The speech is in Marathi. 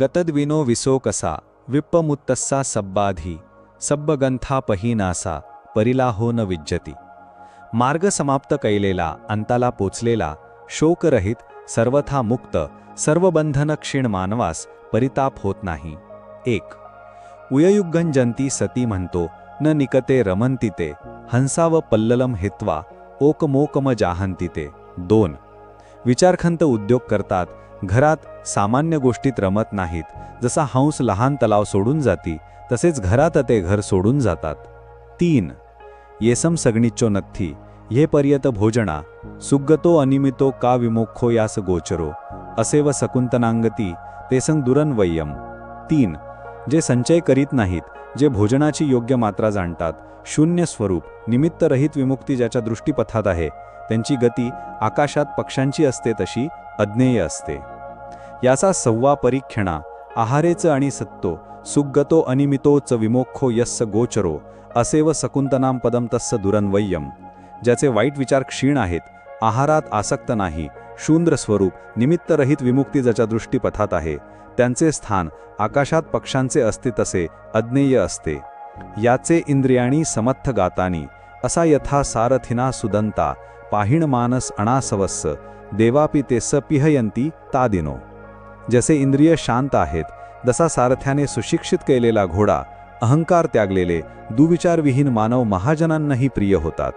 गतद्विनो विसो कसा विप्पमुत्तस्सा सब्बाधी सब्बगंथापहीनासा परिलाहो न विज्जती। मार्ग समाप्त कैलेला अंताला पोचलेला शोकरहित सर्वथा मुक्त सर्व बंधन क्षीण मानवास परिताप होत नाही। एक उययुग्गंजंती सती म्हणतो न निकते रमंती ते हंसाव पल्ललम हित्वा ओकमोकम जाहंती ते। दोन विचारखंत उद्योग करतात घरात सामान्य गोष्टीत रमत नाहीत. जसा हंस लहान तलाव सोडून जाती तसेच घरात ते घर सोडून जातात. तीन येसम सगणिच्चो नथी ये पर्यत भोजना सुगतो अनिमितो का विमोखो यास गोचरो असे व सकुंतनांगती तेसंग दुरन्वय्यम तीन जे संचय करीत नाहीत जे भोजनाची योग्य मात्रा जाणतात शून्य स्वरूप निमित्तरहित विमुक्ती ज्याच्या दृष्टीपथात आहे त्यांची गती आकाशात पक्ष्यांची असते तशी अज्ञेय असते. याचा सव्वा परीक्षणा आहारेच आणि सत्तो सुगतो अनिमितोच विमोखो यस्स गोचरो असेव सकुंतनाम पदम तस्स दुरन्वय्यम. ज्याचे वाईट विचार क्षीण आहेत आहारात आसक्त नाही शूंद्र स्वरूप निमित्तरहित विमुक्ती ज्याच्या दृष्टीपथात आहे त्यांचे स्थान आकाशात पक्ष्यांचे असते तसे अज्ञेय असते. याचे इंद्रियाणी समर्थ गातानी असा यथा सारथिना सुदंता पाहिण मानस अणासवस्स देवापि ते स पिहयंती तादिनो. जसे इंद्रिय शांत आहेत जसा सारथ्याने सुशिक्षित केलेला घोडा अहंकार त्यागलेले दुविचारविहीन मानव महाजनांनाही प्रिय होतात.